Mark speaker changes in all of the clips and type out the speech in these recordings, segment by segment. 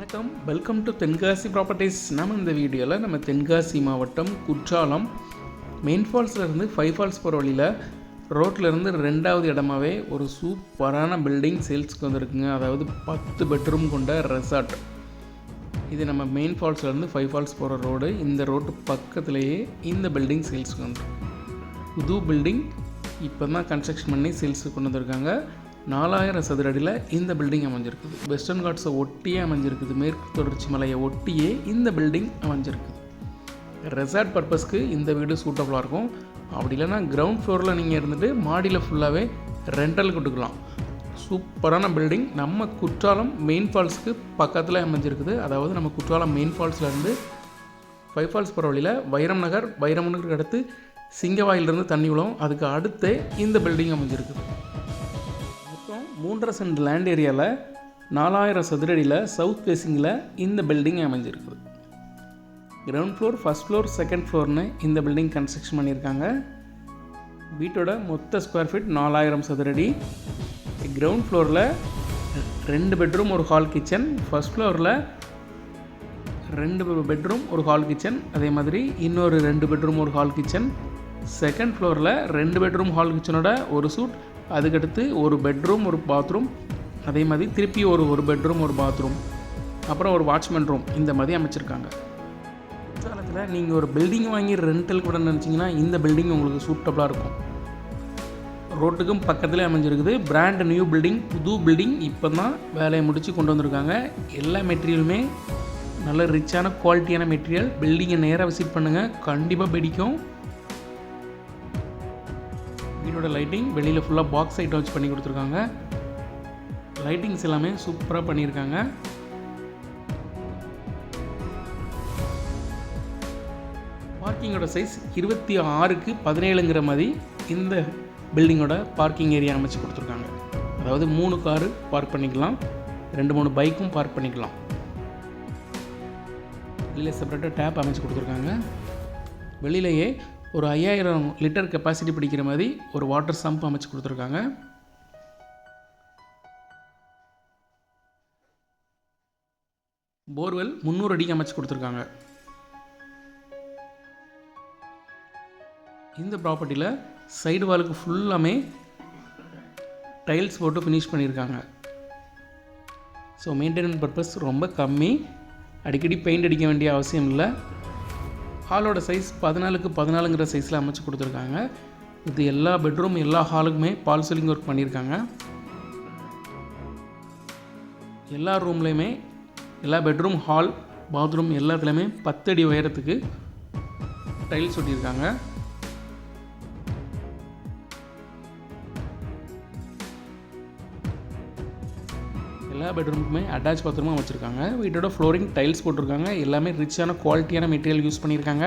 Speaker 1: வணக்கம். Welcome to Tenkasi properties நம்ம இந்த வீடியோவில் நம்ம தென்காசி மாவட்டம் குற்றாலம் மெயின் ஃபால்ஸ்லேருந்து ஃபைவ் ஃபால்ஸ் போகிற வழியில் ரோட்ல இருந்து ரெண்டாவது இடமாவே ஒரு சூப்பரான பில்டிங் சேல்ஸ்க்கு வந்திருக்குங்க. அதாவது பத்து பெட்ரூம் கொண்ட ரெசார்ட் இது நம்ம மெயின் ஃபால்ஸ்லேருந்து ஃபைவ் ஃபால்ஸ் போகிற ரோடு இந்த ரோட்டு பக்கத்துலேயே இந்த பில்டிங் சேல்ஸ்க்கு வந்துருக்கு. புது பில்டிங் இப்போ தான் கன்ஸ்ட்ரக்ஷன் பண்ணி சேல்ஸுக்கு கொண்டு வந்திருக்காங்க. நாலாயிரம் சதுர அடியில் இந்த பில்டிங் அமைஞ்சிருக்குது. வெஸ்டர்ன் காட்ஸை ஒட்டியே அமைஞ்சிருக்குது. மேற்கு தொடர்ச்சி மலையை ஒட்டியே இந்த பில்டிங் அமைஞ்சிருக்குது. ரெசார்ட் பர்பஸ்க்கு இந்த வீடு சூட்டபுளாக இருக்கும். அப்படி இல்லைன்னா கிரவுண்ட் ஃப்ளோரில் நீங்கள் இருந்துட்டு மாடியில் ஃபுல்லாகவே ரெண்டல் கொடுக்கலாம். சூப்பரான பில்டிங் நம்ம குற்றாலம் மெயின் ஃபால்ஸ்க்கு பக்கத்தில் அமைஞ்சிருக்குது. அதாவது நம்ம குற்றாலம் மெயின் ஃபால்ஸ்லேருந்து ஃபைவ் ஃபால்ஸ் போகிற வழியில் வைரம் நகர் வைரம் நகருக்கு அடுத்து சிங்கவாயிலிருந்து தண்ணி விழும். அதுக்கு அடுத்தே இந்த பில்டிங் அமைஞ்சிருக்குது. மூன்றரை சென்ட் லேண்ட் ஏரியாவில் நாலாயிரம் சதுரடியில் சவுத் ஃபேஸிங்கில் இந்த பில்டிங் அமைஞ்சிருக்குது. Ground floor first floor second ஃப்ளோர்னு இந்த பில்டிங் கன்ஸ்ட்ரக்ஷன் பண்ணியிருக்காங்க. வீட்டோட மொத்த ஸ்கொயர் ஃபீட் நாலாயிரம் சதுரடி. கிரவுண்ட் ஃப்ளோரில் ரெண்டு பெட்ரூம் ஒரு ஹால் கிச்சன் ஃபஸ்ட் ஃப்ளோரில் ரெண்டு பெட்ரூம் ஒரு ஹால் கிச்சன் அதே மாதிரி இன்னொரு ரெண்டு பெட்ரூம் ஒரு ஹால் கிச்சன் செகண்ட் ஃப்ளோரில் ரெண்டு பெட்ரூம் ஹால் கிச்சனோட ஒரு சூட் அதுக்கடுத்து ஒரு பெட்ரூம் ஒரு பாத்ரூம் அதே மாதிரி திருப்பி ஒரு ஒரு பெட்ரூம் ஒரு பாத்ரூம் அப்புறம் ஒரு வாட்ச்மேன் ரூம் இந்த மாதிரி அமைச்சிருக்காங்க. காலத்தில் நீங்கள் ஒரு பில்டிங் வாங்கி ரெண்டல் கூட நினச்சிங்கன்னா இந்த பில்டிங் உங்களுக்கு சூட்டபுளாக இருக்கும். ரோட்டுக்கும் பக்கத்துலேயே அமைஞ்சிருக்குது. பிராண்ட் நியூ பில்டிங் புது பில்டிங் இப்போ தான் வேலையை முடித்து கொண்டு வந்திருக்காங்க. எல்லா மெட்டீரியலுமே நல்ல ரிச்சான குவாலிட்டியான மெட்டீரியல் பில்டிங்கை நேராக விசிட் பண்ணுங்கள் கண்டிப்பாக பிடிக்கும். வீடோட லைட்டிங் வெளியில் ஃபுல்லாக பாக்ஸ் ஐட்டம் வச்சு பண்ணி கொடுத்துருக்காங்க. லைட்டிங்ஸ் எல்லாமே சூப்பராக பண்ணியிருக்காங்க. பார்க்கிங்கோட சைஸ் இருபத்தி ஆறுக்கு பதினேழுங்கிற மாதிரி இந்த பில்டிங்கோட பார்க்கிங் ஏரியா அமைச்சு கொடுத்துருக்காங்க. அதாவது மூணு காரு பார்க் பண்ணிக்கலாம். ரெண்டு மூணு பைக்கும் பார்க் பண்ணிக்கலாம். வெளியில் செப்பரேட்டாக டேப் அமைச்சு கொடுத்துருக்காங்க. வெளியிலேயே ஒரு ஐயாயிரம் லிட்டர் கெப்பாசிட்டி பிடிக்கிற மாதிரி ஒரு வாட்டர் சம்ப் அமைச்சு கொடுத்துருக்காங்க. போர்வெல் முந்நூறு அடிக்கு அமைச்சு கொடுத்துருக்காங்க. இந்த ப்ராப்பர்ட்டியில் சைடு வாலுக்கு ஃபுல்லாமே டைல்ஸ் போட்டு ஃபினிஷ் பண்ணியிருக்காங்க ஸோ மெயின்டெனன்ஸ் பர்பஸ் ரொம்ப கம்மி. அடிக்கடி பெயிண்ட் அடிக்க வேண்டிய அவசியம் இல்லை. ஹாலோட சைஸ் பதினாலுக்கு பதினாலுங்கிற சைஸில் அமைச்சு கொடுத்துருக்காங்க. இது எல்லா பெட்ரூம் எல்லா ஹாலுக்குமே பால் சீலிங் ஒர்க் பண்ணியிருக்காங்க. எல்லா ரூம்லேயுமே எல்லா பெட்ரூம் ஹால் பாத்ரூம் எல்லாத்துலேயுமே பத்து அடி உயரத்துக்கு டைல்ஸ் ஒட்டியிருக்காங்க. எல்லா பெட்ரூமுக்குமே அட்டாச் பாத்ரூமும் வச்சுருக்காங்க. வீட்டோட ஃப்ளோரிங் டைல்ஸ் போட்டிருக்காங்க. எல்லாமே ரிச்சான குவாலிட்டியான மெட்டீரியல் யூஸ் பண்ணியிருக்காங்க.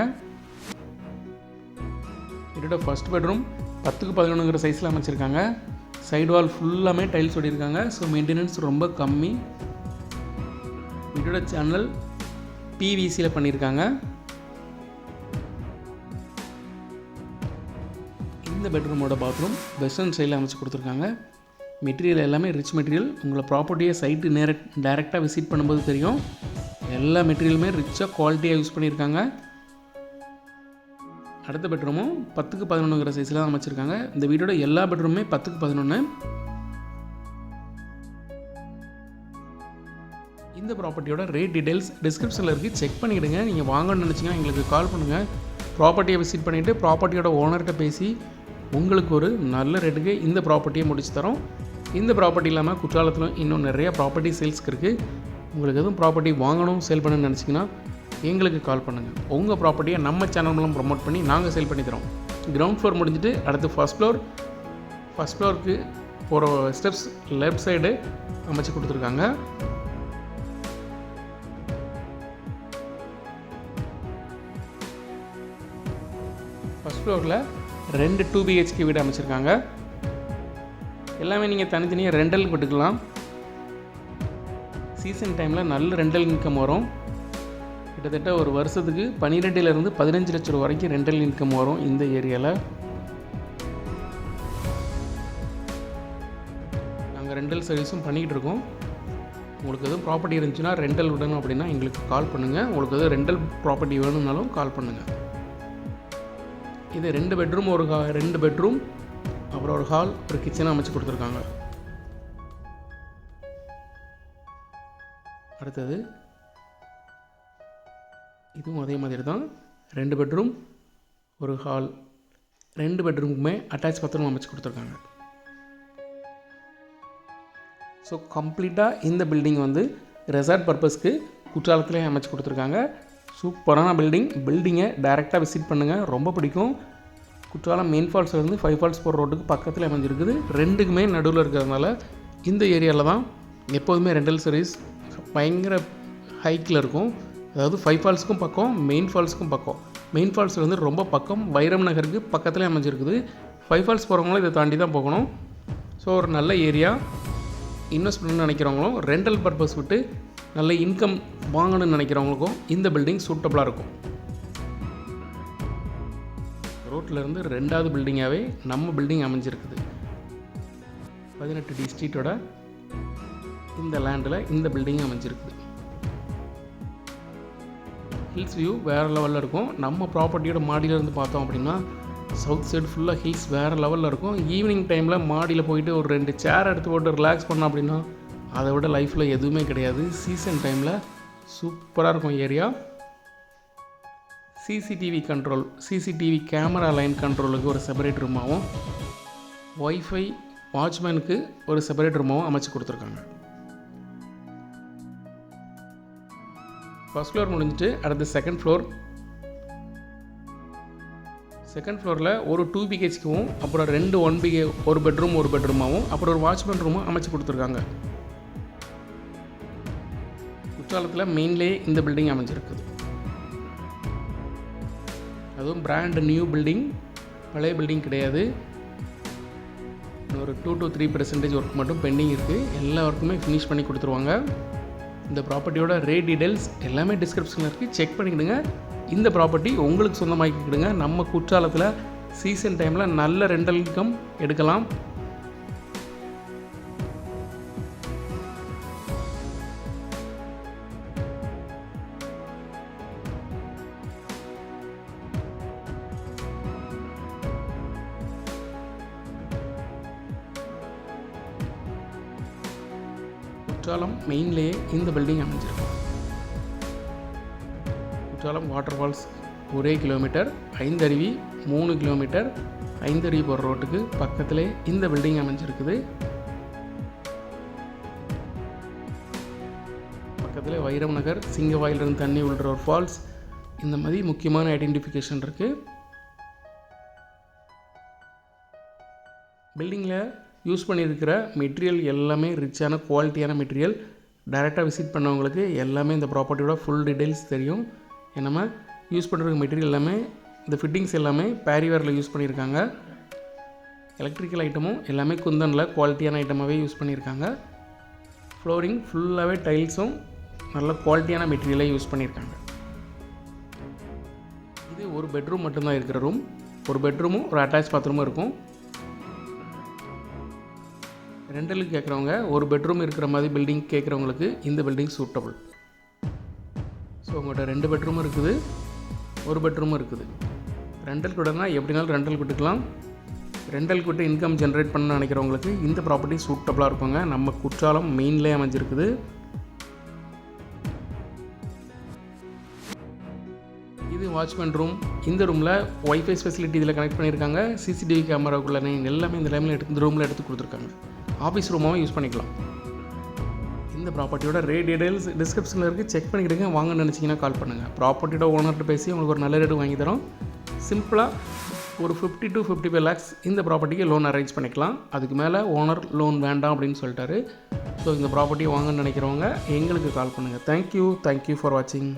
Speaker 1: வீட்டோட ஃபர்ஸ்ட் பெட்ரூம் பத்துக்கு பதினொன்றுங்கிற சைஸில் அமைச்சிருக்காங்க. சைடு வால் ஃபுல்லாமே டைல்ஸ் ஓடிருக்காங்க ஸோ மெயின்டெனன்ஸ் ரொம்ப கம்மி. வீட்டோட சேனல் பிவிசியில் பண்ணியிருக்காங்க. இந்த பெட்ரூமோட பாத்ரூம் வெஸ்டர்ன் ஸ்டைலில் அமைச்சு கொடுத்துருக்காங்க. மெட்டீரியல் எல்லாமே ரிச் மெட்டீரியல் உங்களை ப்ராப்பர்ட்டியை சைட்டு நேரக் டேரெக்டாக விசிட் பண்ணும்போது தெரியும். எல்லா மெட்டீரியலுமே ரிச்சாக குவாலிட்டியாக யூஸ் பண்ணியிருக்காங்க. அடுத்த பெட்ரூமும் பத்துக்கு பதினொன்றுங்கிற சைஸில் தான் அமைச்சிருக்காங்க. இந்த வீடோட எல்லா பெட்ரூமுமே பத்துக்கு பதினொன்று இந்த ப்ராப்பர்ட்டியோட ரேட் டீடைல்ஸ் டிஸ்கிரிப்ஷனில் இருக்குது செக் பண்ணிவிடுங்க நீங்கள் வாங்கணும்னு நினச்சிங்கன்னா எங்களுக்கு கால் பண்ணுங்கள் ப்ராப்பர்ட்டியை விசிட் பண்ணிவிட்டு ப்ராப்பர்ட்டியோட ஓனர்கிட்ட பேசி உங்களுக்கு ஒரு நல்ல ரேட்டுக்கு இந்த ப்ராப்பர்ட்டியை முடிச்சு தரோம். இந்த ப்ராப்பர்ட்டி இல்லாமல் குற்றாலத்தில் இன்னும் நிறைய ப்ராப்பர்ட்டி சேல்ஸ்க்கு இருக்குது உங்களுக்கு எதுவும் ப்ராப்பர்ட்டி வாங்கணும் சேல் பண்ணணும்னு நினச்சிங்கன்னா எங்களுக்கு கால் பண்ணுங்கள் உங்கள் ப்ராப்பர்ட்டியை நம்ம சேனல் மூலம் ப்ரொமோட் பண்ணி நாங்கள் சேல் பண்ணி தரோம். கிரவுண்ட் ஃப்ளோர் முடிஞ்சுட்டு அடுத்து ஃபஸ்ட் ஃப்ளோர் ஃபஸ்ட் ஃப்ளோருக்கு போகிற ஸ்டெப்ஸ் லெஃப்ட் சைடு அமைச்சு கொடுத்துருக்காங்க. ஃபஸ்ட் ஃப்ளோரில் ரெண்டு டூ பிஹெச்கே வீடு அமைச்சிருக்காங்க. எல்லாமே நீங்கள் தனித்தனியாக ரெண்டல் போட்டுக்கலாம். சீசன் டைமில் நல்ல ரெண்டல் இன்கம் வரும். கிட்டத்தட்ட ஒரு வருஷத்துக்கு பன்னிரெண்டுலேருந்து பதினஞ்சு லட்சம் ரூபா வரைக்கும் ரெண்டல் இன்கம் வரும் இந்த ஏரியாவில் நாங்கள் ரெண்டல் சர்வீஸும் பண்ணிக்கிட்டு இருக்கோம். உங்களுக்கு எதுவும் ப்ராப்பர்ட்டி இருந்துச்சுன்னா ரெண்டல் விடணும் அப்படின்னா எங்களுக்கு கால் பண்ணுங்கள் உங்களுக்கு எதுவும் ரெண்டல் ப்ராப்பர்ட்டி வேணும்னாலும் கால் பண்ணுங்கள் இது ரெண்டு பெட்ரூம் ஒரு ரெண்டு பெட்ரூம் அப்புறம் ஒரு ஹால் ஒரு கிச்சனை அமைச்சு கொடுத்துருக்காங்க. அடுத்தது இதுவும் அதே மாதிரி தான் ரெண்டு பெட்ரூம் ஒரு ஹால் ரெண்டு பெட்ரூமுக்குமே அட்டாச் பாத்ரூம் அமைச்சு கொடுத்துருக்காங்க. ஸோ கம்ப்ளீட்டாக இந்த பில்டிங் வந்து ரெசார்ட் பர்பஸ்க்கு குற்றாலத்துலேயே அமைச்சு கொடுத்துருக்காங்க. சூப்பரான பில்டிங் பில்டிங்கை டைரெக்டாக விசிட் பண்ணுங்கள் ரொம்ப பிடிக்கும். குற்றாலம் மெயின் ஃபால்ஸ்லேருந்து ஃபைவ் ஃபால்ஸ் போகிற ரோட்டுக்கு பக்கத்தில் அமைஞ்சிருக்குது. ரெண்டுக்குமே நடுவில் இருக்கிறதுனால இந்த ஏரியாவில் தான் எப்போதுமே ரெண்டல் சர்வீஸ் பயங்கர ஹைக்கில் இருக்கும். அதாவது ஃபைவ் ஃபால்ஸுக்கும் பக்கம் மெயின் ஃபால்ஸுக்கும் பக்கம். மெயின் ஃபால்ஸ் வந்து ரொம்ப பக்கம் வைரம் நகருக்கு பக்கத்துலேயே அமைஞ்சிருக்குது. ஃபைவ் ஃபால்ஸ் போகிறவங்களும் இதை தாண்டி தான் போகணும். ஸோ ஒரு நல்ல ஏரியா. இன்வெஸ்ட் பண்ணணும்னு நினைக்கிறவங்களும் ரெண்டல் பர்பஸ் விட்டு நல்ல இன்கம் வாங்கணும்னு நினைக்கிறவங்களுக்கும் இந்த பில்டிங் சூட்டபுளாக இருக்கும். இருந்து ரெண்டாவது பில்டிங்காகவே நம்ம பில்டிங் அமைஞ்சிருக்குது. பதினெட்டு டி ஸ்ட்ரீட்டோட இந்த லேண்டில் இந்த பில்டிங் அமைஞ்சிருக்குது. ஹில்ஸ் வியூ வேறு லெவலில் இருக்கும். நம்ம ப்ராப்பர்ட்டியோட மாடியிலேருந்து பார்த்தோம் அப்படின்னா சவுத் சைடு ஃபுல்லாக ஹில்ஸ் வேறு லெவலில் இருக்கும். ஈவினிங் டைமில் மாடியில் போயிட்டு ஒரு ரெண்டு சேர் எடுத்து போட்டு ரிலாக்ஸ் பண்ணோம் அப்படின்னா அதை விட லைஃப்பில் எதுவுமே கிடையாது. சீசன் டைமில் சூப்பராக இருக்கும் area CCTV control CCTV camera line கண்ட்ரோலுக்கு ஒரு செப்பரேட் ரூமாகவும் ஒய்ஃபை வாட்ச்மேனுக்கு ஒரு செப்பரேட் ரூமாகவும் அமைச்சு கொடுத்துருக்காங்க. ஃபஸ்ட் ஃப்ளோர் முடிஞ்சிட்டு அடுத்து செகண்ட் ஃப்ளோர் செகண்ட் ஃப்ளோரில் ஒரு டூ பிஹெச்க்கும் அப்புறம் ரெண்டு ஒன் பிஹே ஒரு பெட்ரூம் ஒரு பெட்ரூமாகவும் அப்புறம் ஒரு வாட்ச்மேன் ரூமும் அமைச்சு கொடுத்துருக்காங்க. குற்றாலத்தில் மெயின்லேயே இந்த பில்டிங் அமைஞ்சிருக்குது. அதுவும் பிராண்ட் நியூ பில்டிங் பழைய பில்டிங் கிடையாது. ஒரு two to three percentage work மட்டும் பெண்டிங் இருக்குது எல்லா ஒர்க்குமே ஃபினிஷ் பண்ணி கொடுத்துருவாங்க. இந்த ப்ராப்பர்ட்டியோட ரேட் டீடைல்ஸ் எல்லாமே டிஸ்கிரிப்ஷனில் இருக்குது செக் பண்ணிக்கிடுங்க. இந்த ப்ராப்பர்ட்டி உங்களுக்கு சொந்தமாக்கிக்கிடுங்க. நம்ம குற்றாலத்தில் சீசன் டைமில் நல்ல ரெண்டல் இன்கம் எடுக்கலாம். குற்றாலம் மெயின்லேயே இந்த பில்டிங் அமைஞ்சிருக்கு. குற்றாலம் வாட்டர் ஃபால்ஸ் ஒரே கிலோமீட்டர் ஐந்தருவி மூணு கிலோமீட்டர் ஐந்தருவி போகிற ரோட்டுக்கு பக்கத்திலே இந்த பில்டிங் அமைஞ்சிருக்குது. பக்கத்தில் வைரம் நகர் சிங்கவாயிலிருந்து தண்ணி விழுற ஒரு ஃபால்ஸ் இந்த மாதிரி முக்கியமான ஐடென்டிஃபிகேஷன் இருக்குது பில்டிங்கில் யூஸ் பண்ணியிருக்கிற மெட்டீரியல் எல்லாமே ரிச்சான குவாலிட்டியான மெட்டீரியல். டைரெக்டாக விசிட் பண்ணவங்களுக்கு எல்லாமே இந்த ப்ராப்பர்ட்டியோட ஃபுல் டீட்டெயில்ஸ் தெரியும். நம்ம யூஸ் பண்ணுற மெட்டீரியல் எல்லாமே இந்த ஃபிட்டிங்ஸ் எல்லாமே பேரிவேரில் யூஸ் பண்ணியிருக்காங்க. எலக்ட்ரிக்கல் ஐட்டமும் எல்லாமே குந்தனில் குவாலிட்டியான ஐட்டமாகவே யூஸ் பண்ணியிருக்காங்க. ஃப்ளோரிங் ஃபுல்லாகவே டைல்ஸும் நல்ல குவாலிட்டியான மெட்டீரியலே யூஸ் பண்ணியிருக்காங்க. இது ஒரு பெட்ரூம் மட்டும்தான் இருக்கிற ரூம் ஒரு பெட்ரூமும் ஒரு அட்டாச் பாத்ரூமும் இருக்கும். ரெண்டலுக்கு கேட்குறவங்க ஒரு பெட்ரூம் இருக்கிற மாதிரி பில்டிங் கேட்குறவங்களுக்கு இந்த பில்டிங் சூட்டபுள் ஸோ உங்கள்கிட்ட ரெண்டு பெட்ரூமும் இருக்குது ஒரு பெட்ரூமும் இருக்குது. ரெண்டல் கூடனா எப்படினாலும் ரெண்டல் விட்டுக்கலாம். ரெண்டல் கூட்டு இன்கம் ஜென்ரேட் பண்ண நினைக்கிறவங்களுக்கு இந்த ப்ராப்பர்ட்டி சூட்டபுளாக இருக்குங்க. நம்ம குற்றாலம் மெயின்லேயே அமைஞ்சிருக்குது. இது வாட்ச்மேன் ரூம் இந்த ரூமில் ஒய்ஃபை ஃபெசிலிட்டி இதில் கனெக்ட் பண்ணியிருக்காங்க. சிசிடிவி கேமராக்குள்ளே எல்லாமே இந்த டைமில் எடுத்து இந்த ரூமில் எடுத்து கொடுத்துருக்காங்க. ஆஃபீஸ் ரூமாகவும் யூஸ் பண்ணிக்கலாம். இந்த ப்ராப்பர்ட்டியோட ரேட் டீடைல்ஸ் டிஸ்கிரிப்ஷனில் இருக்குது செக் பண்ணிக்கிடுங்க. வாங்க நினச்சிங்கன்னா கால் பண்ணுங்கள் ப்ராப்பர்ட்டியோட ஓனர்கிட்ட பேசி உங்களுக்கு ஒரு நல்ல ரேட்டு வாங்கி தரோம். சிம்பிளாக ஒரு fifty to fifty five lakhs இந்த ப்ராப்பர்ட்டிக்கு லோன் அரேஞ்ச் பண்ணிக்கலாம். அதுக்கு மேலே ஓனர் லோன் வேண்டாம் அப்படின்னு சொல்லிட்டாரு. ஸோ இந்த ப்ராப்பர்ட்டியை வாங்கன்னு நினைக்கிறவங்க எங்களுக்கு கால் பண்ணுங்கள் தேங்க்யூ தேங்க்யூ ஃபார் வாட்சிங்